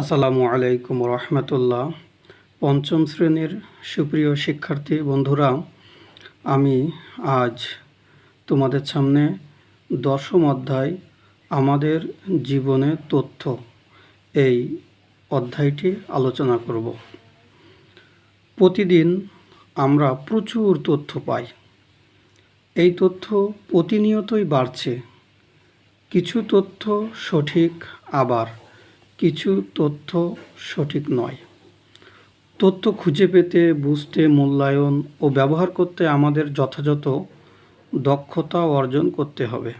আসসালামু আলাইকুম রহমতুল্লাহ। পঞ্চম শ্রেণির সুপ্রিয় শিক্ষার্থী বন্ধুরা, আমি আজ তোমাদের সামনে দশম অধ্যায়, আমাদের জীবনে তথ্য এই অধ্যায়টি আলোচনা করব। প্রতিদিন আমরা প্রচুর তথ্য পাই। এই তথ্য প্রতিনিয়তই বাড়ছে। কিছু তথ্য সঠিক আবার। কিছু তথ্য সঠিক নয়। তথ্য খুঁজে পেতে, বুঝতে, মূল্যায়ন ও ব্যবহার করতে আমাদের যথাযথ দক্ষতা অর্জন করতে হবে।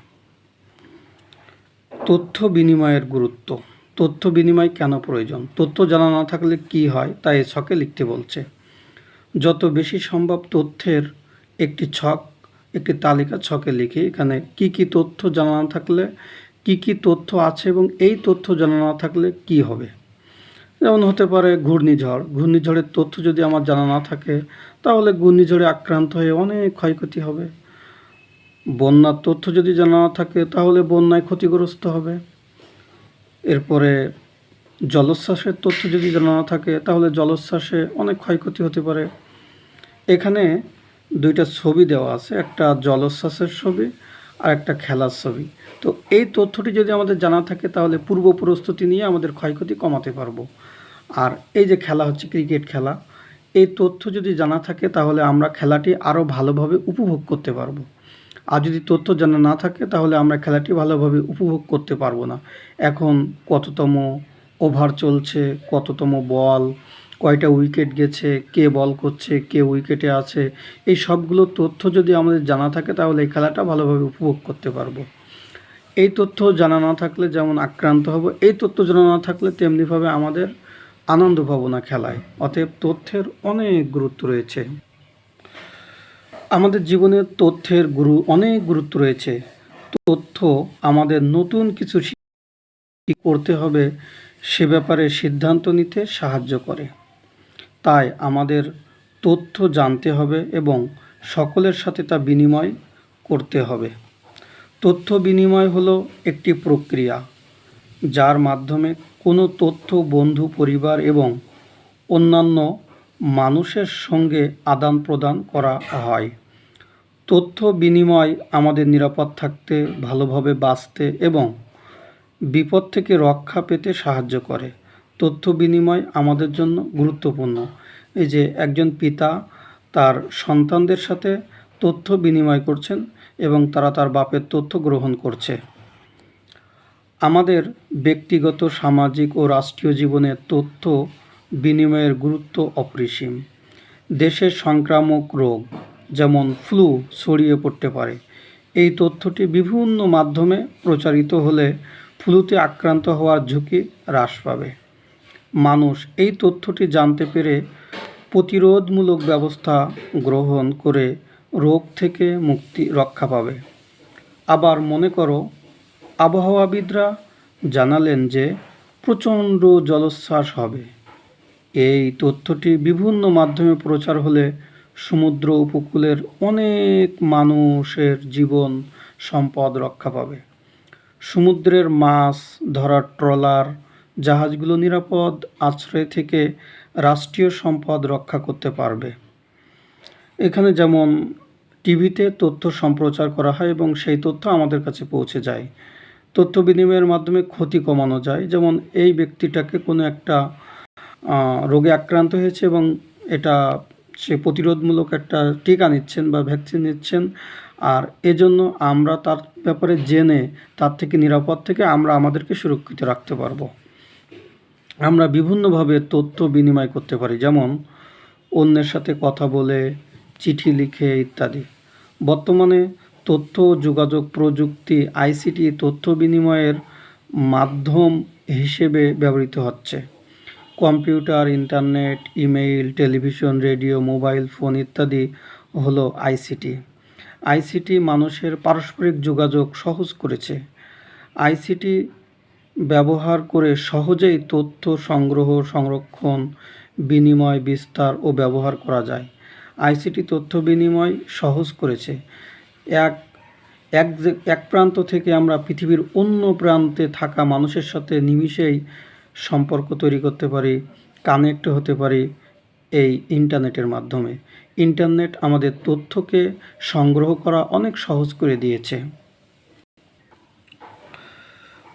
তথ্য বিনিময়ের গুরুত্ব। তথ্য বিনিময় কেন প্রয়োজন? তথ্য জানা না থাকলে কি হয় তা এ ছকে লিখতে বলছে। যত বেশি সম্ভব তথ্যের একটি ছক, একটি তালিকা ছকে লিখে এখানে কি কি তথ্য জানা না থাকলে কি কি তথ্য আছে এবং এই তথ্য জানা না থাকলে কি হবে? যেমন হতে পারে ঘূর্ণিঝড়। ঘূর্ণিঝড়ের তথ্য যদি আমার জানা না থাকে, তাহলে ঘূর্ণিঝড়ে আক্রান্ত হয়ে অনেক ক্ষয়ক্ষতি হবে। বন্যার তথ্য যদি জানা না থাকে, তাহলে বন্যায় ক্ষতিগ্রস্ত হবে। এরপরে জলোচ্ছ্বাসের তথ্য যদি জানা না থাকে, তাহলে জলোচ্ছ্বাসে অনেক ক্ষয়ক্ষতি হতে পারে। এখানে দুইটা ছবি দেওয়া আছে। একটা জলোচ্ছ্বাসের ছবি আর একটা খেলার ছবি। তো এই তথ্যটি যদি আমাদের জানা থাকে, তাহলে পূর্ব প্রস্তুতি নিয়ে আমাদের ক্ষয়ক্ষতি কমাতে পারব। আর এই যে খেলা হচ্ছে, ক্রিকেট খেলা, এই তথ্য যদি জানা থাকে, তাহলে আমরা খেলাটি আরও ভালোভাবে উপভোগ করতে পারব। আর যদি তথ্য জানা না থাকে, তাহলে আমরা খেলাটি ভালোভাবে উপভোগ করতে পারব না। এখন কততম ওভার চলছে, কততম বল, কয়টা উইকেট গেছে, কে বল করছে, কে উইকেটে আছে, এই সবগুলো তথ্য যদি আমাদের জানা থাকে, তাহলে এই খেলাটা ভালোভাবে উপভোগ করতে পারব। এই তথ্য জানা না থাকলে যেমন আক্রান্ত হব, এই তথ্য জানা না থাকলে তেমনিভাবে আমাদের আনন্দ ভাবনা খেলায়। অতএব তথ্যের অনেক গুরুত্ব রয়েছে। আমাদের জীবনে তথ্যের গুরু অনেক গুরুত্ব রয়েছে। তথ্য আমাদের নতুন কিছু করতে হবে, সে ব্যাপারে সিদ্ধান্ত নিতে সাহায্য করে। তাই আমাদের তথ্য জানতে হবে এবং সকলের সাথে তা বিনিময় করতে হবে। তথ্য বিনিময় হলো একটি প্রক্রিয়া, যার মাধ্যমে কোনো তথ্য, বন্ধু, পরিবার এবং অন্যান্য মানুষের সঙ্গে আদান প্রদান করা হয়। তথ্য বিনিময় আমাদের নিরাপদ থাকতে, ভালোভাবে বাঁচতে এবং বিপদ থেকে রক্ষা পেতে সাহায্য করে। তথ্য বিনিময় আমাদের জন্য গুরুত্বপূর্ণ। এই যে একজন পিতা তার সন্তানদের সাথে তথ্য বিনিময় করছেন এবং তারা তার বাপের তথ্য গ্রহণ করছে। আমাদের ব্যক্তিগত, সামাজিক ও রাষ্ট্রীয় জীবনে তথ্য বিনিময়ের গুরুত্ব অপরিসীম। দেশের সংক্রামক রোগ, যেমন ফ্লু, ছড়িয়ে পড়তে পারে। এই তথ্যটি বিভিন্ন মাধ্যমে প্রচারিত হলে ফ্লুতে আক্রান্ত হওয়ার ঝুঁকি হ্রাস পাবে। মানুষ এই তথ্যটি জানতে পেরে প্রতিরোধমূলক ব্যবস্থা গ্রহণ করে রোগ থেকে মুক্তি রক্ষা পাবে। আবার মনে করো, আবহাওয়াবিদরা জানালেন যে প্রচণ্ড জলোচ্ছ্বাস হবে। এই তথ্যটি বিভিন্ন মাধ্যমে প্রচার হলে সমুদ্র উপকূলের অনেক মানুষের জীবন সম্পদ রক্ষা পাবে। সমুদ্রের মাছ ধরার ট্রলার, জাহাজগুলো নিরাপদ আশ্রয় থেকে রাষ্ট্রীয় সম্পদ রক্ষা করতে পারবে। এখানে যেমন টিভিতে তথ্য সম্প্রচার করা হয় এবং সেই তথ্য আমাদের কাছে পৌঁছে যায়। তথ্য বিনিময়ের মাধ্যমে ক্ষতি কমানো যায়। যেমন এই ব্যক্তিটাকে কোনো একটা রোগে আক্রান্ত হয়েছে এবং এটা সে প্রতিরোধমূলক একটা টিকা নিচ্ছেন বা ভ্যাকসিন নিচ্ছেন। আর এজন্য আমরা তার ব্যাপারে জেনে, তার থেকে নিরাপদ থেকে আমরা আমাদেরকে সুরক্ষিত রাখতে পারব। আমরা বিভিন্নভাবে তথ্য বিনিময় করতে পারি। যেমন অন্যের সাথে কথা বলে, চিঠি লিখে ইত্যাদি। বর্তমানে তথ্য, যোগাযোগ প্রযুক্তি, আইসিটি তথ্য বিনিময়ের মাধ্যম হিসেবে ব্যবহৃত হচ্ছে। Computer, internet, email, television, radio, mobile phone ইত্যাদি হলো আইসিটি। আইসিটি মানুষের পারস্পরিক যোগাযোগ সহজ করেছে। আইসিটি ব্যবহার করে সহজেই তথ্য সংগ্রহ, সংরক্ষণ, বিনিময়, বিস্তার ও ব্যবহার করা যায়। আইসিটি তথ্য বিনিময় সহজ করেছে। এক এক এক প্রান্ত থেকে আমরা পৃথিবীর অন্য প্রান্তে থাকা মানুষের সাথে নিমিষেই সম্পর্ক তৈরি করতে পারি কানেক্ট হতে পারি এই ইন্টারনেটের মাধ্যমে। ইন্টারনেট আমাদের তথ্যকে সংগ্রহ করা অনেক সহজ করে দিয়েছে।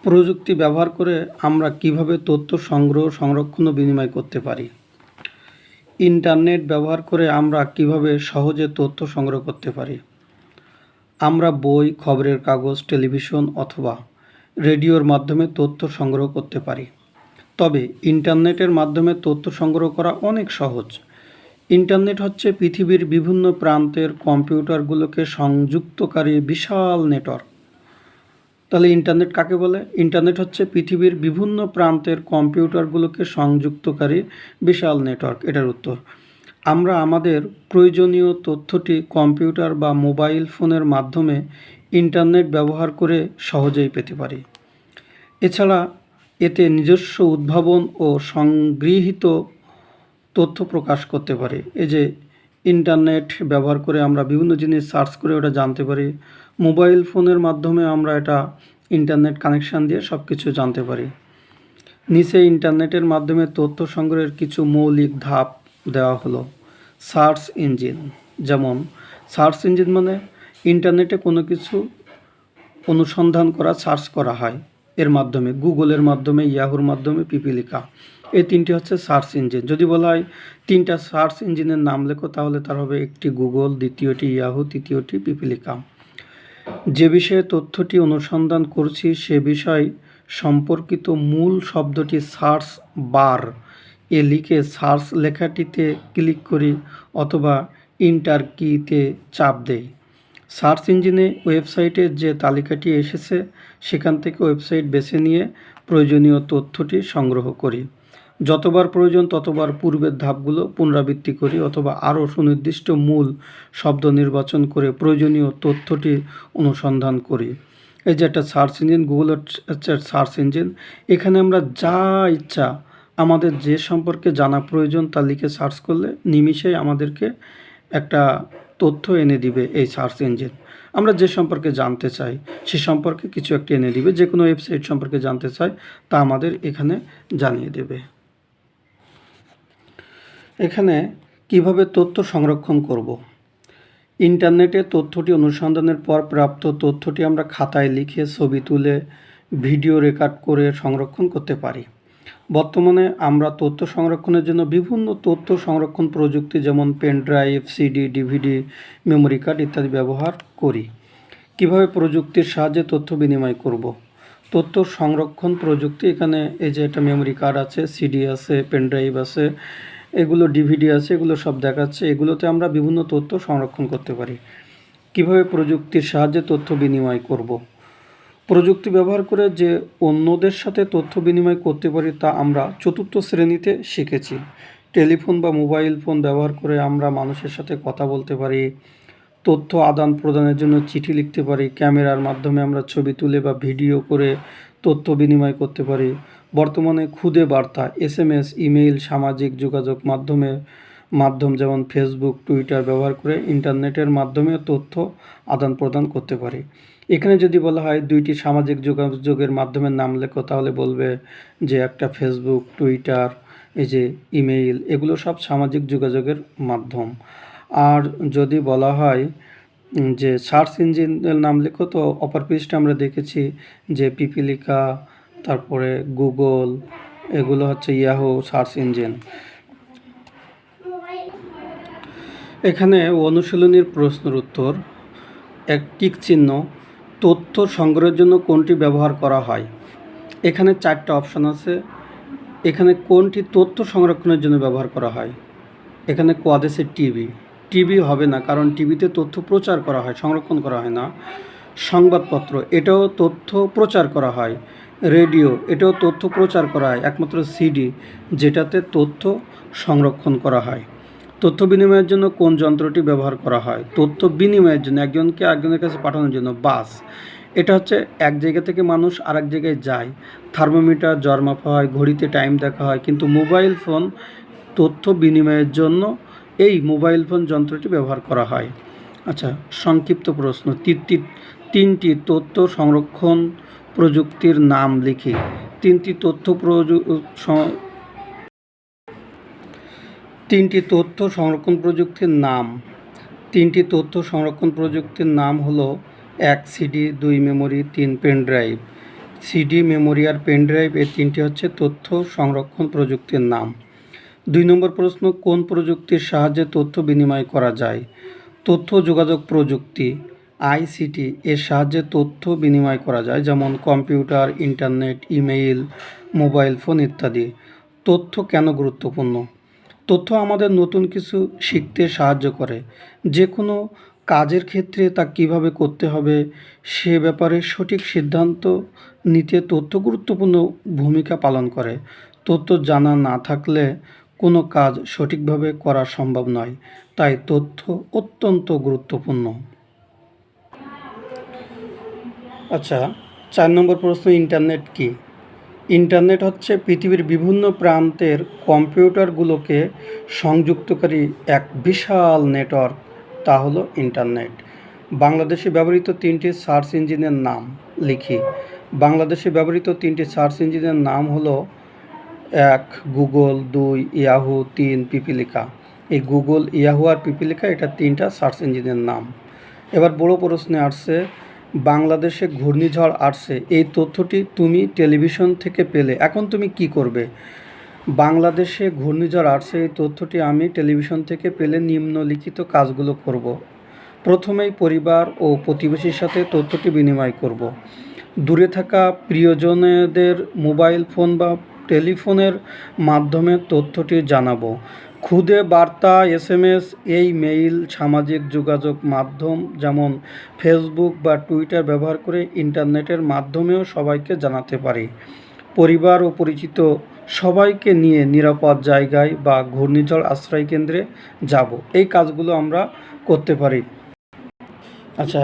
প্রযুক্তি ব্যবহার করে আমরা কীভাবে তথ্য সংগ্রহ, সংরক্ষণ ও বিনিময় করতে পারি? ইন্টারনেট ব্যবহার করে আমরা কীভাবে সহজে তথ্য সংগ্রহ করতে পারি? আমরা বই, খবরের কাগজ, টেলিভিশন অথবা রেডিওর মাধ্যমে তথ্য সংগ্রহ করতে পারি। তবে ইন্টারনেটের মাধ্যমে তথ্য সংগ্রহ করা অনেক সহজ। ইন্টারনেট হচ্ছে পৃথিবীর বিভিন্ন প্রান্তের কম্পিউটারগুলোকে সংযুক্তকারী বিশাল নেটওয়ার্ক। তাহলে ইন্টারনেট কাকে বলে? ইন্টারনেট হচ্ছে পৃথিবীর বিভিন্ন প্রান্তের কম্পিউটারগুলোকে সংযুক্তকারী বিশাল নেটওয়ার্ক এটার উত্তর। আমরা আমাদের প্রয়োজনীয় তথ্যটি কম্পিউটার বা মোবাইল ফোনের মাধ্যমে ইন্টারনেট ব্যবহার করে সহজেই পেতে পারি। এছাড়া এতে নিজস্ব উদ্ভাবন ও সংগৃহীত তথ্য প্রকাশ করতে পারে। এই যে ইন্টারনেট ব্যবহার করে আমরা বিভিন্ন জিনিস সার্চ করে ওটা জানতে পারি। মোবাইল ফোনের মাধ্যমে আমরা এটা ইন্টারনেট কানেকশান দিয়ে সব কিছু জানতে পারি। নিচে ইন্টারনেটের মাধ্যমে তথ্য সংগ্রহের কিছু মৌলিক ধাপ দেওয়া হলো। সার্চ ইঞ্জিন, যেমন সার্চ ইঞ্জিন মানে ইন্টারনেটে কোনো কিছু অনুসন্ধান করা, সার্চ করা হয়। এর মাধ্যমে গুগলের মাধ্যমে, ইয়াহুর মাধ্যমে, পিপিলিকা। এই তিনটি হচ্ছে সার্চ ইঞ্জিন। যদি বলা হয় তিনটা সার্চ ইঞ্জিনের নাম লেখো, তাহলে তার হবে একটি গুগল, দ্বিতীয়টি ইয়াহু, তৃতীয়টি পিপিলিকা। যে বিষয়ে তথ্যটি অনুসন্ধান করছি, সে বিষয় সম্পর্কিত মূল শব্দটি সার্চ বার। এ লিখে সার্চ লেখাটিতে ক্লিক করি অথবা ইন্টার কিতে চাপ দেই। সার্চ ইঞ্জিনে ওয়েবসাইটে যে তালিকাটি এসেছে, সেখান থেকে ওয়েবসাইট বেছে নিয়ে প্রয়োজনীয় তথ্যটি সংগ্রহ করি। যতবার প্রয়োজন ততবার পূর্বের ধাপগুলো পুনরাবৃত্তি করি অথবা আরও সুনির্দিষ্ট মূল শব্দ নির্বাচন করে প্রয়োজনীয় তথ্যটি অনুসন্ধান করি। এই যে একটা সার্চ ইঞ্জিন গুগল হচ্ছে সার্চ ইঞ্জিন, এখানে আমরা যা ইচ্ছা, আমাদের যে সম্পর্কে জানা প্রয়োজন তা লিখে সার্চ করলে নিমিষেই আমাদেরকে একটা তথ্য এনে দিবে এই সার্চ ইঞ্জিন। আমরা যে সম্পর্কে জানতে চাই, সে সম্পর্কে কিছু একটা এনে দিবে যে কোনো ওয়েবসাইট সম্পর্কে জানতে চাই, তা আমাদের এখানে জানিয়ে দেবে। এখানে কীভাবে তথ্য সংরক্ষণ করব। ইন্টারনেটে তথ্যটি অনুসন্ধানের পর প্রাপ্ত তথ্যটি আমরা খাতায় লিখে ছবি তুলে ভিডিও রেকর্ড করে সংরক্ষণ করতে পারি বর্তমানে আমরা তথ্য সংরক্ষণের জন্য বিভিন্ন তথ্য সংরক্ষণ প্রযুক্তি যেমন pen drive, CD, DVD, memory card ইত্যাদি ব্যবহার করি কীভাবে প্রযুক্তির সাহায্যে তথ্য বিনিময় করব। তথ্য সংরক্ষণ প্রযুক্তি এখানে এই যে একটা মেমোরি কার্ড আছে, সিডি আছে, পেন ড্রাইভ আছে এগুলো ডিভিডি আছে, এগুলো সব দেখাচ্ছে, এগুলোতে আমরা বিভিন্ন তথ্য সংরক্ষণ করতে পারি। কীভাবে প্রযুক্তির সাহায্যে তথ্য বিনিময় করব। প্রযুক্তি ব্যবহার করে যে অন্যদের সাথে তথ্য বিনিময় করতে পারি তা আমরা চতুর্থ শ্রেণীতে শিখেছি। টেলিফোন বা মোবাইল ফোন ব্যবহার করে আমরা মানুষের সাথে কথা বলতে পারি, তথ্য আদান প্রদানের জন্য চিঠি লিখতে পারি, ক্যামেরার মাধ্যমে আমরা ছবি তুলে বা ভিডিও করে তথ্য বিনিময় করতে পারি। বর্তমানে খুদে বার্তা এস এম এস ইমেইল, সামাজিক যোগাযোগ মাধ্যমে, মাধ্যম যেমন ফেসবুক, টুইটার ব্যবহার করে ইন্টারনেটের মাধ্যমে তথ্য আদান প্রদান করতে পারি। এখানে যদি বলা হয় দুইটি সামাজিক যোগাযোগের মাধ্যমের নাম লেখো, তাহলে বলবে যে একটা ফেসবুক, টুইটার, এই যে ইমেইল, এগুলো সব সামাজিক যোগাযোগের মাধ্যম। আর যদি বলা হয় যে সার্চ ইঞ্জিনের নাম লেখো, তো অপর পৃষ্ঠে আমরা দেখেছি যে পিপিলিকা তারপরে গুগল, এগুলো হচ্ছে ইয়াহু সার্চ ইঞ্জিন। এখানে অনুশীলনীর প্রশ্নের উত্তর, এক টিক চিহ্ন, তথ্য সংগ্রহের জন্য কোনটি ব্যবহার করা হয়? এখানে চারটা অপশান আছে। এখানে কোনটি তথ্য সংরক্ষণের জন্য ব্যবহার করা হয়? এখানে কোয়াদেশে টিভি। টিভি হবে না, কারণ টিভিতে তথ্য প্রচার করা হয়, সংরক্ষণ করা হয় না। সংবাদপত্র, এটাও তথ্য প্রচার করা হয়। রেডিও, এটাও তথ্য প্রচার করা হয়, একমাত্র সিডি, যেটাতে তথ্য সংরক্ষণ করা হয়। তথ্য বিনিময়ের জন্য কোন যন্ত্রটি ব্যবহার করা হয়? তথ্য বিনিময়ের জন্য একজনকে একজনের কাছে পাঠানোর জন্য বাস। এটা হচ্ছে এক জায়গা থেকে মানুষ আরেক জায়গায় যায়, থার্মোমিটার, জ্বর মাপা হয়, ঘড়িতে টাইম দেখা হয়, কিন্তু মোবাইল ফোন তথ্য বিনিময়ের জন্য এই মোবাইল ফোন যন্ত্রটি ব্যবহার করা হয়। আচ্ছা সংক্ষিপ্ত প্রশ্ন, তিনটি তিনটি তথ্য সংরক্ষণ প্রযুক্তির নাম লিখি তিনটি তথ্য তিনটি তথ্য সংরক্ষণ প্রযুক্তির নাম। তিনটি তথ্য সংরক্ষণ প্রযুক্তির নাম হলো এক সিডি, দুই মেমোরি, তিন পেন ড্রাইভ। সিডি, মেমোরি আর পেন ড্রাইভ তিনটি হচ্ছে তথ্য সংরক্ষণ প্রযুক্তির নাম। দুই নম্বর প্রশ্ন, কোন প্রযুক্তির সাহায্যে তথ্য বিনিময় করা যায়? তথ্য যোগাযোগ প্রযুক্তি। আইসিটি এর সাহায্যে তথ্য বিনিময় করা যায়, যেমন computer, internet, email, mobile phone ইত্যাদি। তথ্য কেন গুরুত্বপূর্ণ? তথ্য আমাদের নতুন কিছু শিখতে সাহায্য করে। যে কোনো কাজের ক্ষেত্রে তা কীভাবে করতে হবে, সে ব্যাপারে সঠিক সিদ্ধান্ত নিতে তথ্য গুরুত্বপূর্ণ ভূমিকা পালন করে। তথ্য জানা না থাকলে কোনো কাজ সঠিকভাবে করা সম্ভব নয়, তাই তথ্য অত্যন্ত গুরুত্বপূর্ণ। আচ্ছা চার নম্বর প্রশ্ন, ইন্টারনেট কি? ইন্টারনেট হচ্ছে পৃথিবীর বিভিন্ন প্রান্তের কম্পিউটারগুলোকে সংযুক্তকারী এক বিশাল নেটওয়ার্ক, তা হলো ইন্টারনেট। বাংলাদেশে ব্যবহৃত তিনটি সার্চ ইঞ্জিনের নাম লিখি। বাংলাদেশে ব্যবহৃত তিনটি সার্চ ইঞ্জিনের নাম হলো এক, গুগল, দুই, ইয়াহু, তিন, পিপিলিকা। এই গুগল, ইয়াহু আর পিপিলিকা, এটা তিনটা সার্চ ইঞ্জিনের নাম। এবার বড় প্রশ্নে আসছে বাংলাদেশে ঘূর্ণিঝড় আসছে, এই তথ্যটি তুমি টেলিভিশন থেকে পেলে এখন তুমি কি করবে বাংলাদেশে ঘূর্ণিঝড় আসছে, এই তথ্যটি আমি টেলিভিশন থেকে পেলে নিম্নলিখিত কাজগুলো করব। প্রথমেই পরিবার ও প্রতিবেশীর সাথে তথ্যটি বিনিময় করব। দূরে থাকা প্রিয়জনেদের মোবাইল ফোন বা টেলিফোনের মাধ্যমে তথ্যটি জানাব খুদে বার্তা, এসএমএস, এই মেইল, সামাজিক যোগাযোগ মাধ্যম যেমন ফেসবুক বা টুইটার ব্যবহার করে ইন্টারনেটের মাধ্যমেও সবাইকে জানাতে পারি। পরিবার ও পরিচিত সবাইকে নিয়ে নিরাপদ জায়গায় বা ঘূর্ণিঝড় আশ্রয় কেন্দ্রে যাব। এই কাজগুলো আমরা করতে পারি। আচ্ছা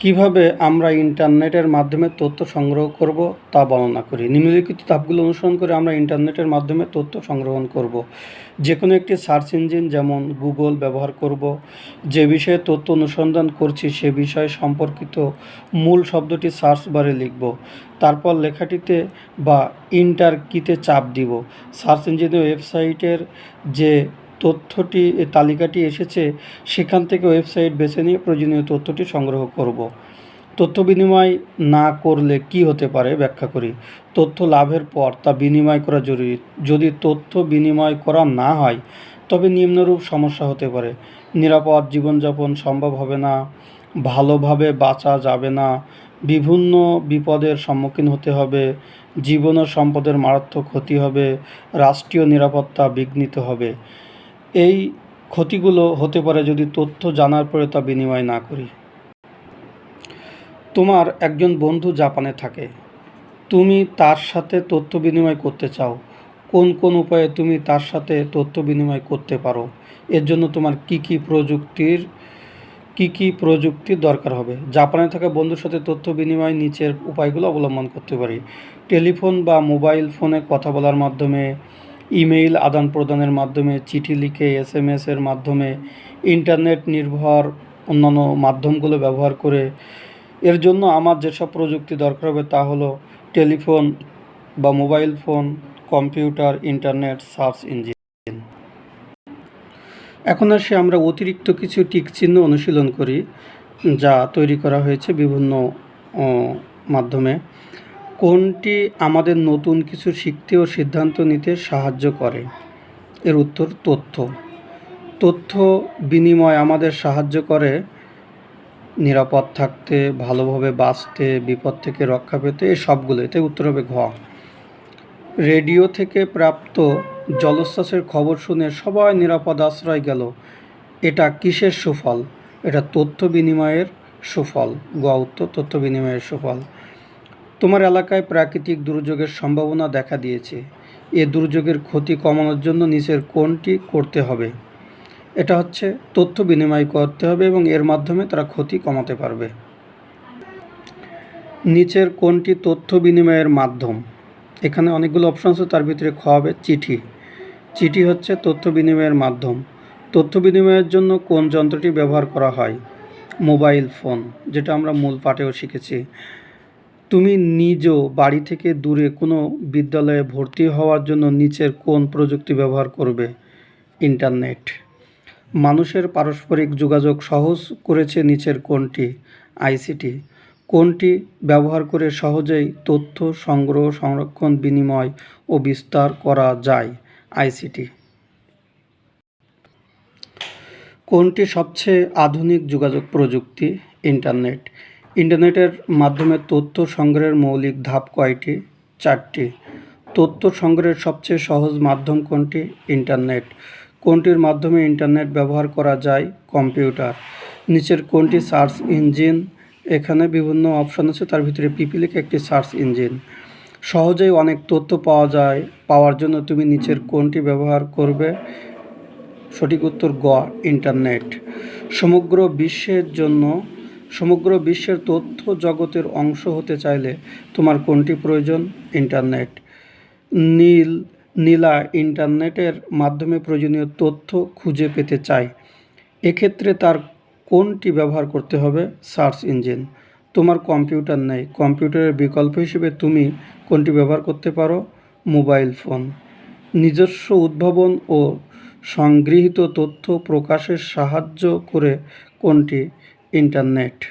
কীভাবে আমরা ইন্টারনেটের মাধ্যমে তথ্য সংগ্রহ করব তা বর্ণনা করি। নিম্নলিখিত ধাপগুলো অনুসরণ করে আমরা ইন্টারনেটের মাধ্যমে তথ্য সংগ্রহণ করব। যে কোনো একটি সার্চ ইঞ্জিন যেমন গুগল ব্যবহার করব, যে বিষয়ে তথ্য অনুসন্ধান করছি সে বিষয় সম্পর্কিত মূল শব্দটি সার্চ বারে লিখব। তারপর লেখাটিতে বা ইন্টার কিতে চাপ দিব। সার্চ ইঞ্জিনের ওয়েবসাইটের যে তথ্যটি তালিকাটি এসেছে, সেখান থেকে ওয়েবসাইট বেছে নিয়ে প্রয়োজনীয় তথ্যটি সংগ্রহ করব। তথ্য বিনিময় না করলে কি হতে পারে ব্যাখ্যা করি। তথ্য লাভের পর তা বিনিময় করা জরুরি। যদি তথ্য বিনিময় করা না হয়, তবে নিম্নরূপ সমস্যা হতে পারে। নিরাপদ জীবনযাপন সম্ভব হবে না, ভালোভাবে বাঁচা যাবে না, বিভিন্ন বিপদের সম্মুখীন হতে হবে, জীবন ও সম্পদের মারাত্মক ক্ষতি হবে, রাষ্ট্রীয় নিরাপত্তা বিঘ্নিত হবে। এই ক্ষতিগুলো হতে পারে যদি তথ্য জানার পরে তা বিনিময় না করি। তোমার একজন বন্ধু জাপানে থাকে। তুমি তার সাথে তথ্য বিনিময় করতে চাও। কোন কোন উপায়ে তুমি তার সাথে তথ্য বিনিময় করতে পারো? এর জন্য তোমার কি কি প্রযুক্তির, কি কি প্রযুক্তির দরকার হবে? জাপানে থাকা বন্ধুর সাথে তথ্য বিনিময় নিচের উপায়গুলো অবলম্বন করতে পারি। টেলিফোন বা মোবাইল ফোনে কথা বলার মাধ্যমে, ইমেইল আদান প্রদানের মাধ্যমে, চিঠি লিখে এস এম এর মাধ্যমে, ইন্টারনেট নির্ভর অন্যান্য মাধ্যমগুলো ব্যবহার করে এর জন্য আমার যেসব প্রযুক্তি দরকার হবে তা হলো টেলিফোন বা mobile phone, computer, internet, search engine. এখন আসে আমরা অতিরিক্ত কিছু টিক চিহ্ন অনুশীলন করি, যা তৈরি করা হয়েছে বিভিন্ন মাধ্যমে। কোনটি আমাদের নতুন কিছু শিখতে ও সিদ্ধান্ত নিতে সাহায্য করে? এর উত্তর, তথ্য। তথ্য বিনিময় আমাদের সাহায্য করে নিরাপদ থাকতে, ভালোভাবে বাঁচতে, বিপদ থেকে রক্ষা পেতে, এই সবগুলো। এতে উত্তর হবে ঘ। রেডিও থেকে প্রাপ্ত জলোচ্ছ্বাসের খবর শুনে সবাই নিরাপদ আশ্রয় গেল। এটা কিসের সুফল? এটা তথ্য বিনিময়ের সুফল। গ, উত্তর, তথ্য বিনিময়ের সুফল। তোমার এলাকায় প্রাকৃতিক দুর্যোগের সম্ভাবনা দেখা দিয়েছে। এ দুর্যোগের ক্ষতি কমানোর জন্য নিচের কোনটি করতে হবে? এটা হচ্ছে তথ্য বিনিময় করতে হবে এবং এর মাধ্যমে তারা ক্ষতি কমাতে পারবে। নিচের কোনটি তথ্য বিনিময়ের মাধ্যম? এখানে অনেকগুলো অপশন আছে, তার ভিতরে খ হবে চিঠি। চিঠি হচ্ছে তথ্য বিনিময়ের মাধ্যম। তথ্য বিনিময়ের জন্য কোন যন্ত্রটি ব্যবহার করা হয়? মোবাইল ফোন, যেটা আমরা মূল পাঠেও শিখেছি। তুমি নিজ বাড়ি থেকে দূরে কোনো বিদ্যালয়ে ভর্তি হওয়ার জন্য নিচের কোন প্রযুক্তি ব্যবহার করবে? ইন্টারনেট। মানুষের পারস্পরিক যোগাযোগ সহজ করেছে নিচের কোনটি আইসিটি। কোনটি ব্যবহার করে সহজেই তথ্য সংগ্রহ, সংরক্ষণ, বিনিময় ও বিস্তার করা যায়, আইসিটি। কোনটি সবচেয়ে আধুনিক যোগাযোগ প্রযুক্তি, ইন্টারনেট। ইন্টারনেটের মাধ্যমে তথ্য সংগ্রহের মৌলিক ধাপ কয়টি? চারটি। তথ্য সংগ্রহের সবচেয়ে সহজ মাধ্যম কোনটি? ইন্টারনেট। কোনটির মাধ্যমে ইন্টারনেট ব্যবহার করা যায়? কম্পিউটার। নিচের কোনটি সার্চ ইঞ্জিন? এখানে বিভিন্ন অপশন আছে, তার ভিতরে পিপিলিক একটি সার্চ ইঞ্জিন। সহজেই অনেক তথ্য পাওয়া যায়। পাওয়ার জন্য তুমি নিচের কোনটি ব্যবহার করবে? সঠিক উত্তর, গ, ইন্টারনেট। সমগ্র বিশ্বের জন্য, সমগ্র বিশ্বের তথ্য জগতের অংশ হতে চাইলে তোমার কোনটি প্রয়োজন? ইন্টারনেট। নীল নীলা ইন্টারনেটের মাধ্যমে প্রয়োজনীয় তথ্য খুঁজে পেতে চায়। এক্ষেত্রে তার কোনটি ব্যবহার করতে হবে? Search engine. তোমার কম্পিউটার নেই। কম্পিউটারের বিকল্প হিসেবে তুমি কোনটি ব্যবহার করতে পারো? Mobile phone. নিজস্ব উদ্ভাবন ও সংগৃহীত তথ্য প্রকাশের সাহায্য করে কোনটি? ইন্টারনেট।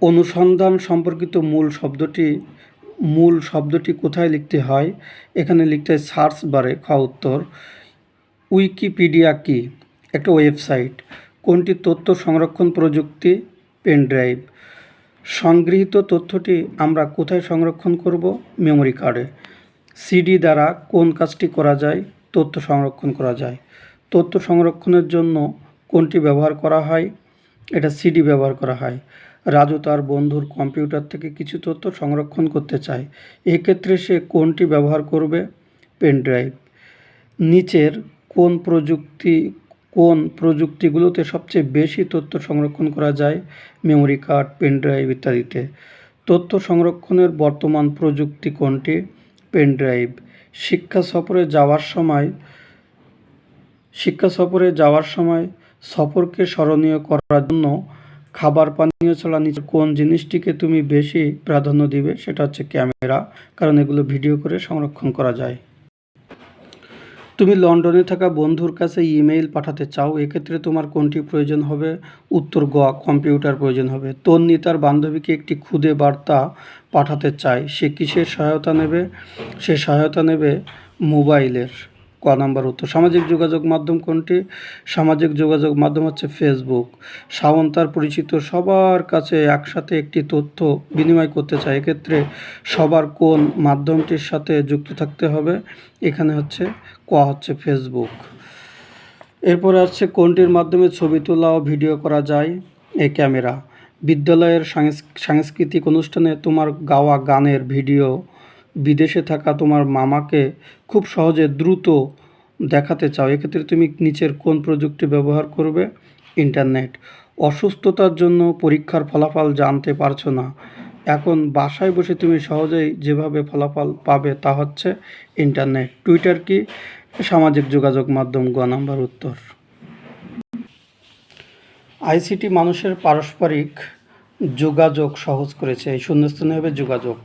অনুসন্ধান সম্পর্কিত মূল শব্দটি মূল শব্দটি কোথায় লিখতে হয়? এখানে লিখতে হয় সার্চ বারে খ উত্তর। উইকিপিডিয়া কি? একটা ওয়েবসাইট। কোনটি তথ্য সংরক্ষণ প্রযুক্তি? Pen drive. সংগৃহীত তথ্যটি আমরা কোথায় সংরক্ষণ করব? মেমোরি কার্ডে। সিডি দ্বারা কোন কাজটি করা যায়? তথ্য সংরক্ষণ করা যায়। তথ্য সংরক্ষণের জন্য কোনটি ব্যবহার করা হয়? এটা সিডি ব্যবহার করা হয়। রাজু তার বন্ধুর কম্পিউটার থেকে কিছু তথ্য সংরক্ষণ করতে চায়। এক্ষেত্রে সে কোনটি ব্যবহার করবে? Pen drive. নিচের কোন প্রযুক্তি, কোন প্রযুক্তিগুলোতে সবচেয়ে বেশি তথ্য সংরক্ষণ করা যায়? মেমোরি কার্ড, পেন ড্রাইভ ইত্যাদিতে। তথ্য সংরক্ষণের বর্তমান প্রযুক্তি কোনটি? Pen drive. শিক্ষা সফরে যাওয়ার সময়, শিক্ষা সফরে যাওয়ার সময় সফরকে স্মরণীয় করার জন্য খাবার পানীয় ছাড়া নিচে কোন জিনিসটিকে তুমি বেশি প্রাধান্য দিবে সেটা হচ্ছে ক্যামেরা, কারণ এগুলো ভিডিও করে সংরক্ষণ করা যায়। তুমি লন্ডনে থাকা বন্ধুর কাছে ইমেইল পাঠাতে চাও, এক্ষেত্রে তোমার কোনটি প্রয়োজন হবে? উত্তর গ কম্পিউটার প্রয়োজন হবে। তন্নি তার বান্ধবীকে একটি খুদে বার্তা পাঠাতে চায়। সে কিসের সহায়তা নেবে? সে সহায়তা নেবে মোবাইলের। ক নাম্বার উত্তর, সামাজিক যোগাযোগ মাধ্যম কোনটি? সামাজিক যোগাযোগ মাধ্যম হচ্ছে ফেসবুক শাওন তার পরিচিত সবার কাছে একসাথে একটি তথ্য বিনিময় করতে চায়। এক্ষেত্রে সবার কোন মাধ্যমটির সাথে যুক্ত থাকতে হবে? এখানে হচ্ছে ক হচ্ছে ফেসবুক এরপরে হচ্ছে কোনটির মাধ্যমে ছবি তোলা ও ভিডিও করা যায়? এই ক্যামেরা। বিদ্যালয়ের সাংস্কৃতিক অনুষ্ঠানে তোমার গাওয়া গানের ভিডিও বিদেশে থাকা তোমার মামাকে খুব সহজে দ্রুত দেখাতে চাও। এক্ষেত্রে তুমি নিচের কোন প্রযুক্তি ব্যবহার করবে? ইন্টারনেট। অসুস্থতার জন্য পরীক্ষার ফলাফল জানতে পারছ না। এখন বাসায় বসে তুমি সহজেই যেভাবে ফলাফল পাবে তা হচ্ছে ইন্টারনেট। টুইটার কি? সামাজিক যোগাযোগ মাধ্যম গ নাম্বার, উত্তর। আইসিটি মানুষের পারস্পরিক যোগাযোগ সহজ করেছে। এই শূন্যস্থানে যোগাযোগ।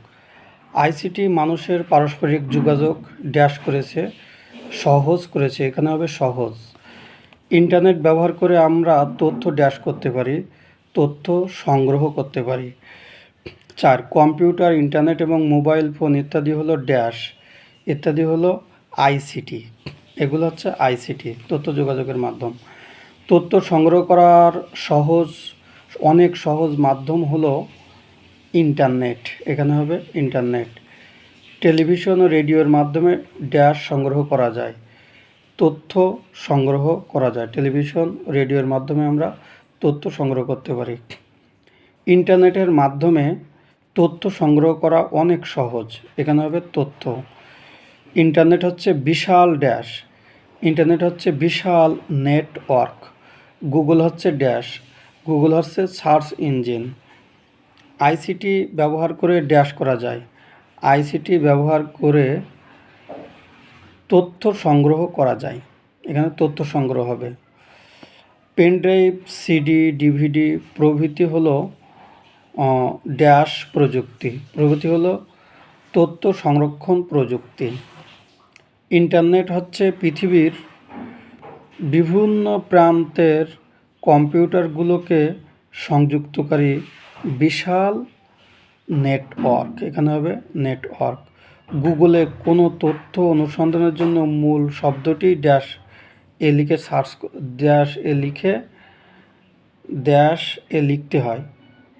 আইসিটি মানুষের পারস্পরিক যোগাযোগ ড্যাশ করেছে, সহজ করেছে, এখানে হবে সহজ। ইন্টারনেট ব্যবহার করে আমরা তথ্য ড্যাশ করতে পারি, তথ্য সংগ্রহ করতে পারি। চার, কম্পিউটার, ইন্টারনেট এবং মোবাইল ফোন ইত্যাদি হলো ড্যাশ, ইত্যাদি হলো আইসিটি। এগুলো হচ্ছে আইসিটি, তথ্য যোগাযোগের মাধ্যম। তথ্য সংগ্রহ করার সহজ, অনেক সহজ মাধ্যম হলো ইন্টারনেট। এখানে হবে ইন্টারনেট। টেলিভিশন ও রেডিওর মাধ্যমে ড্যাশ সংগ্রহ করা যায়, তথ্য সংগ্রহ করা যায়। টেলিভিশন, রেডিওর মাধ্যমে আমরা তথ্য সংগ্রহ করতে পারি। ইন্টারনেটের মাধ্যমে তথ্য সংগ্রহ করা অনেক সহজ। এখানে হবে তথ্য। ইন্টারনেট হচ্ছে বিশাল ড্যাশ। ইন্টারনেট হচ্ছে বিশাল নেটওয়ার্ক। গুগল হচ্ছে ড্যাশ। গুগল হচ্ছে সার্চ ইঞ্জিন। আইসিটি ব্যবহার করে ড্যাশ করা যায়। আইসিটি ব্যবহার করে তথ্য সংগ্রহ করা যায়। এখানে তথ্য সংগ্রহ হবে। পেন ড্রাইভ, সিডি, ডিভিডি প্রভৃতি হলো ড্যাশ প্রযুক্তি। প্রগতি হলো তথ্য সংরক্ষণ প্রযুক্তি। ইন্টারনেট হচ্ছে পৃথিবীর বিভিন্ন প্রান্তের কম্পিউটারগুলোকে সংযুক্তকারী বিশাল নেটওয়ার্ক। এখানে হবে নেটওয়ার্ক। গুগলে কোনো তথ্য অনুসন্ধানের জন্য মূল শব্দটি ড্যাশ এ লিখে সার্চ ড্যাশ এ লিখে ড্যাশ এ লিখতে হয়।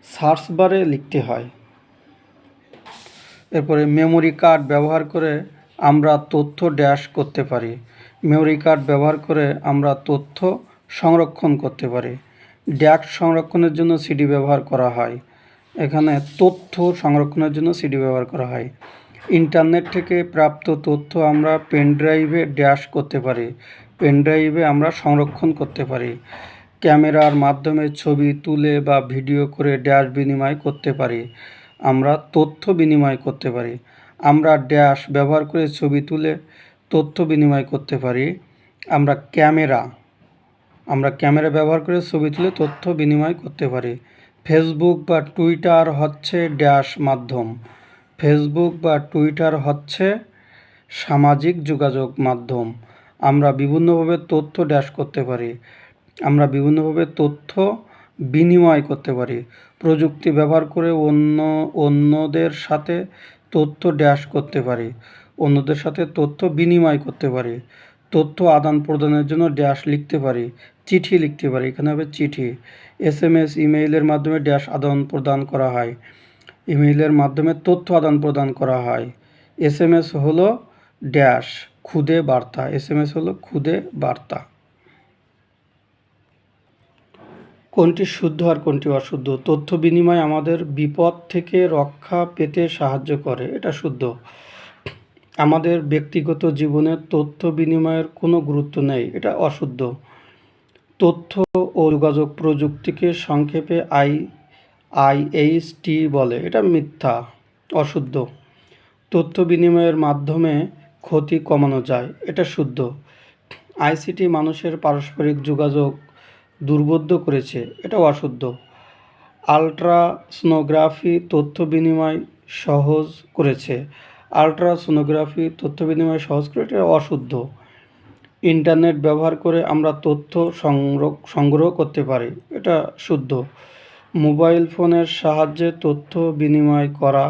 সার্চ বারে লিখতে হয়। এরপরে মেমোরি কার্ড ব্যবহার করে আমরা তথ্য ড্যাশ করতে পারি। মেমোরি কার্ড ব্যবহার করে আমরা তথ্য সংরক্ষণ করতে পারি। ড্যাশ সংরক্ষণের জন্য সিডি ব্যবহার করা হয়। এখানে তথ্য সংরক্ষণের জন্য সিডি ব্যবহার করা হয়। ইন্টারনেট থেকে প্রাপ্ত তথ্য আমরা পেন ড্রাইভে ড্যাশ করতে পারি। পেন ড্রাইভে আমরা সংরক্ষণ করতে পারি। ক্যামেরার মাধ্যমে ছবি তুলে বা ভিডিও করে ড্যাশ বিনিময় করতে পারি। আমরা তথ্য বিনিময় করতে পারি। আমরা ড্যাশ ব্যবহার করে ছবি তুলে তথ্য বিনিময় করতে পারি। আমরা ক্যামেরা আমরা ক্যামেরা ব্যবহার করে ছবি তুলে তথ্য বিনিময় করতে পারি। ফেসবুক বা টুইটার হচ্ছে ড্যাশ মাধ্যম। ফেসবুক বা টুইটার হচ্ছে সামাজিক যোগাযোগ মাধ্যম। আমরা বিভিন্নভাবে তথ্য ড্যাশ করতে পারি। আমরা বিভিন্নভাবে তথ্য বিনিময় করতে পারি। প্রযুক্তি ব্যবহার করে অন্য, অন্যদের সাথে তথ্য ড্যাশ করতে পারি। অন্যদের সাথে তথ্য বিনিময় করতে পারি। তথ্য আদান প্রদানের জন্য ড্যাশ লিখতে পারি, চিঠি লিখতে পারি, এখানে হবে চিঠি। এস এম এস ইমেইলের মাধ্যমে ড্যাশ আদান প্রদান করা হয়। ইমেইলের মাধ্যমে তথ্য আদান প্রদান করা হয়। এস এম এস হলো ড্যাশ খুদে বার্তা। এস এম এস হলো খুদে বার্তা। কোনটি শুদ্ধ আর কোনটি অশুদ্ধ? তথ্য বিনিময় আমাদের বিপদ থেকে রক্ষা পেতে সাহায্য করে, এটা শুদ্ধ। আমাদের ব্যক্তিগত জীবনে তথ্য বিনিময়ের কোনো গুরুত্ব নেই, এটা অশুদ্ধ। তথ্য ও যোগাযোগ প্রযুক্তিকে সংক্ষেপে আই আইএইচটি বলে, এটা মিথ্যা, অশুদ্ধ। তথ্য বিনিময়ের মাধ্যমে ক্ষতি কমানো যায়, এটা শুদ্ধ। আইসিটি মানুষের পারস্পরিক যোগাযোগ দুর্বোধ্য করেছে এটা অশুদ্ধ। আলট্রাসোনোগ্রাফি তথ্য বিনিময় সহজ করেছে আলট্রাসোনোগ্রাফি তথ্য বিনিময় সহজ করে এটা অশুদ্ধ। ইন্টারনেট ব্যবহার করে আমরা তথ্য সংগ্রহ সংগ্রহ করতে পারি, এটা শুদ্ধ। মোবাইল ফোনের সাহায্যে তথ্য বিনিময় করা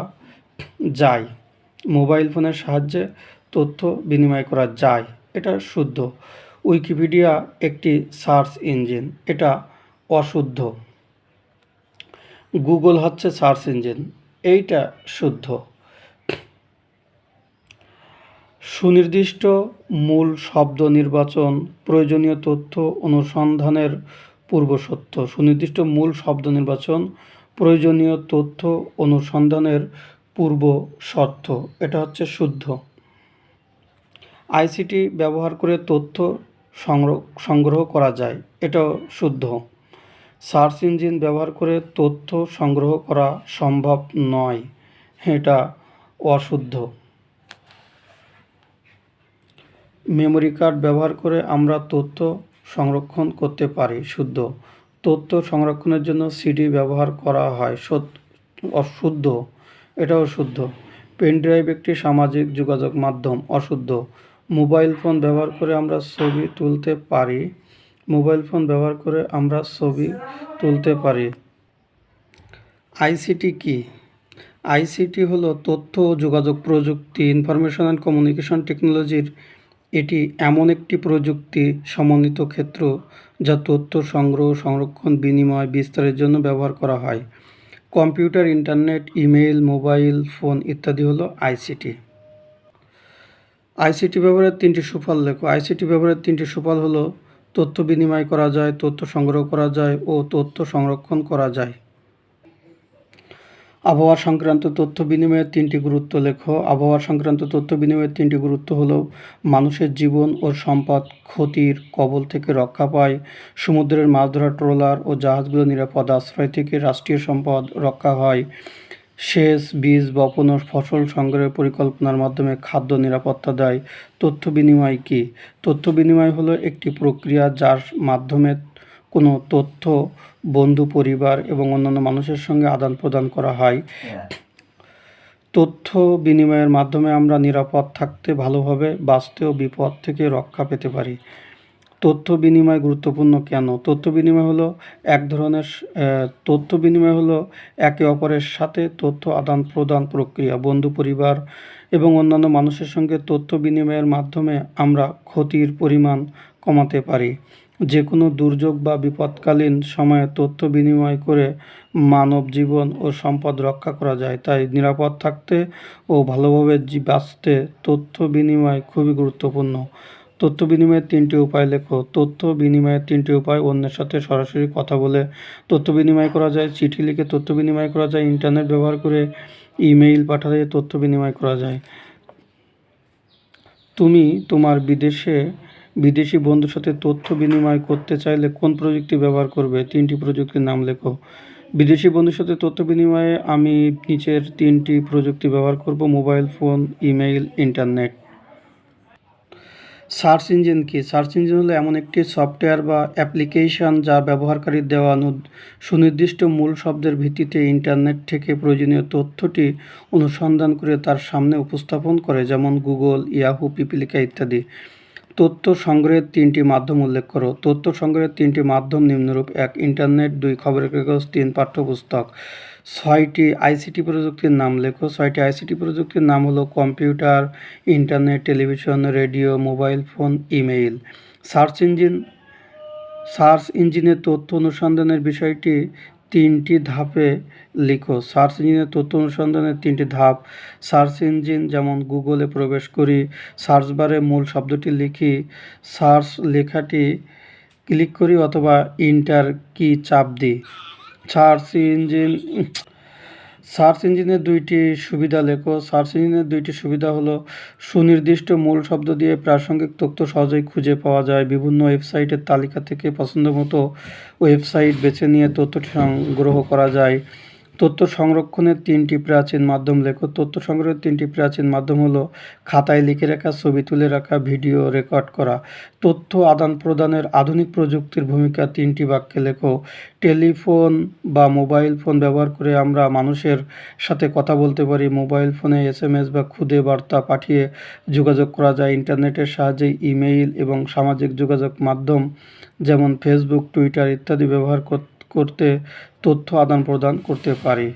যায়। মোবাইল ফোনের সাহায্যে তথ্য বিনিময় করা যায়, এটা শুদ্ধ। উইকিপিডিয়া একটি সার্চ ইঞ্জিন, এটা অশুদ্ধ। গুগল হচ্ছে সার্চ ইঞ্জিন, এইটা শুদ্ধ। সুনির্দিষ্ট মূল শব্দ নির্বাচন প্রয়োজনীয় তথ্য অনুসন্ধানের পূর্বশর্ত সুনির্দিষ্ট মূল শব্দ নির্বাচন প্রয়োজনীয় তথ্য অনুসন্ধানের পূর্ব শর্ত। এটা হচ্ছে শুদ্ধ। আইসিটি ব্যবহার করে তথ্য সংগ্রহ করা যায়। এটা শুদ্ধ। সার্চ ইঞ্জিন ব্যবহার করে তথ্য সংগ্রহ করা সম্ভব নয়। এটা অশুদ্ধ। মেমোরি কার্ড ব্যবহার করে আমরা তথ্য সংরক্ষণ করতে পারি, শুদ্ধ। তথ্য সংরক্ষণের জন্য সিডি ব্যবহার করা হয় অশুদ্ধ। এটাও শুদ্ধ। পেন ড্রাইভ একটি সামাজিক যোগাযোগ মাধ্যম, অশুদ্ধ। মোবাইল ফোন ব্যবহার করে আমরা ছবি তুলতে পারি, মোবাইল ফোন ব্যবহার করে আমরা ছবি তুলতে পারি। আইসিটি কি? আইসিটি হলো তথ্য ও যোগাযোগ প্রযুক্তি, ইনফরমেশন অ্যান্ড কমিউনিকেশন টেকনোলজির এটি এমন একটি প্রযুক্তি সমন্বিত ক্ষেত্র যা তথ্য সংগ্রহ, সংরক্ষণ, বিনিময়, বিস্তারের জন্য ব্যবহার করা হয়। Computer, internet, email, mobile, phone ইত্যাদি হলো আইসিটি। আইসিটি ব্যবহারের তিনটি সুফল লেখো। আইসিটি ব্যবহারের তিনটি সুফল হলো, তথ্য বিনিময় করা যায়, তথ্য সংগ্রহ করা যায় ও তথ্য সংরক্ষণ করা যায়। আবহাওয়া সংক্রান্ত তথ্য বিনিময়ের তিনটি গুরুত্ব লেখো। আবহাওয়া সংক্রান্ত তথ্য বিনিময়ের তিনটি গুরুত্ব হলো মানুষের জীবন ও সম্পদ, ক্ষতির কবল থেকে রক্ষা পায়, সমুদ্রের মাছ ধরা ট্রলার ও জাহাজগুলো নিরাপদ আশ্রয় থেকে রাষ্ট্রীয় সম্পদ রক্ষা হয়, সেচ, বীজ বপন ও ফসল সংগ্রহের পরিকল্পনার মাধ্যমে খাদ্য নিরাপত্তা দেয়। তথ্য বিনিময় কী? তথ্য বিনিময় হলো একটি প্রক্রিয়া যার মাধ্যমে কোনো তথ্য বন্ধু পরিবার এবং অন্যান্য মানুষের সঙ্গে আদান প্রদান করা হয়। তথ্য বিনিময়ের মাধ্যমে আমরা নিরাপদ থাকতে ভালোভাবে বাঁচতে ও বিপদ থেকে রক্ষা পেতে পারি। তথ্য বিনিময় গুরুত্বপূর্ণ কেন? তথ্য বিনিময় হলো এক ধরনের তথ্য বিনিময় হলো একে অপরের সাথে তথ্য আদান প্রদান প্রক্রিয়া। বন্ধু পরিবার এবং অন্যান্য মানুষের সঙ্গে তথ্য বিনিময়ের মাধ্যমে আমরা ক্ষতির পরিমাণ কমাতে পারি। যে কোনো দুর্যোগ বা বিপদকালীন সময়ে তথ্য বিনিময় করে মানব জীবন ও সম্পদ রক্ষা করা যায়। তাই নিরাপদ থাকতে ও ভালোভাবে বাঁচতে তথ্য বিনিময় খুবই গুরুত্বপূর্ণ। তথ্য বিনিময়ের তিনটি উপায় লেখো। তথ্য বিনিময়ের তিনটি উপায় অন্যের সাথে সরাসরি কথা বলে তথ্য বিনিময় করা যায়, চিঠি লিখে তথ্য বিনিময় করা যায়, ইন্টারনেট ব্যবহার করে ইমেইল পাঠালে তথ্য বিনিময় করা যায়। তুমি তোমার বিদেশে বিদেশি বন্ধুর সাথে তথ্য বিনিময় করতে চাইলে কোন প্রযুক্তি ব্যবহার করবে? তিনটি প্রযুক্তির নাম লেখো। বিদেশি বন্ধুর সাথে তথ্য বিনিময়ে আমি নিচের তিনটি প্রযুক্তি ব্যবহার করব, mobile phone, email, internet. Search engine কি? সার্চ ইঞ্জিন হলো এমন একটি সফটওয়্যার বা অ্যাপ্লিকেশন যা ব্যবহারকারীর দেওয়া সুনির্দিষ্ট মূল শব্দের ভিত্তিতে ইন্টারনেট থেকে প্রয়োজনীয় তথ্যটি অনুসন্ধান করে তার সামনে উপস্থাপন করে, যেমন গুগল, ইয়াহু, পিপিলিকা ইত্যাদি। তথ্য সংগ্রহের তিনটি মাধ্যম উল্লেখ করো। তথ্য সংগ্রহের তিনটি মাধ্যম নিম্নরূপ। এক, ইন্টারনেট। দুই, খবরের কাগজ। তিন, পাঠ্যপুস্তক। ছয়টি আইসিটি প্রযুক্তির নাম লেখো। ছয়টি আইসিটি প্রযুক্তির নাম হলো computer, internet, television, radio, mobile phone, email. Search engine search ইঞ্জিনের তথ্য অনুসন্ধানের বিষয়টি তিনটি ধাপে লিখো। সার্চ ইঞ্জিনের তথ্য অনুসন্ধানের তিনটি ধাপ। সার্চ ইঞ্জিন যেমন গুগলে প্রবেশ করি, সার্চ বারে মূল শব্দটি লিখি, সার্চ লেখাটি ক্লিক করি অথবা ইন্টার কি চাপ দিই। সার্চ ইঞ্জিন সার্চ ইঞ্জিনের দুইটি সুবিধা লেখো। সার্চ ইঞ্জিনের দুইটি সুবিধা হলো, সুনির্দিষ্ট মূল শব্দ দিয়ে প্রাসঙ্গিক তথ্য সহজেই খুঁজে পাওয়া যায়। বিভিন্ন ওয়েবসাইটের তালিকা থেকে পছন্দ মতো ওয়েবসাইট বেছে নিয়ে তথ্যটি সংগ্রহ করা যায়। তথ্য সংরক্ষণের তিনটি প্রাচীন মাধ্যম লেখো। তথ্য সংগ্রহের তিনটি প্রাচীন মাধ্যম হলো খাতায় লিখে রাখা, ছবি তুলে রাখা, ভিডিও রেকর্ড করা। তথ্য আদান প্রদানের আধুনিক প্রযুক্তির ভূমিকা তিনটি বাক্যে লেখো। টেলিফোন বা মোবাইল ফোন ব্যবহার করে আমরা মানুষের সাথে কথা বলতে পারি। মোবাইল ফোনে এসএমএস বা খুদে বার্তা পাঠিয়ে যোগাযোগ করা যায়। ইন্টারনেটের সাহায্যে ইমেইল এবং সামাজিক যোগাযোগ মাধ্যম যেমন ফেসবুক, টুইটার ইত্যাদি ব্যবহার কর- করতে তথ্য আদান প্রদান করতে পারি।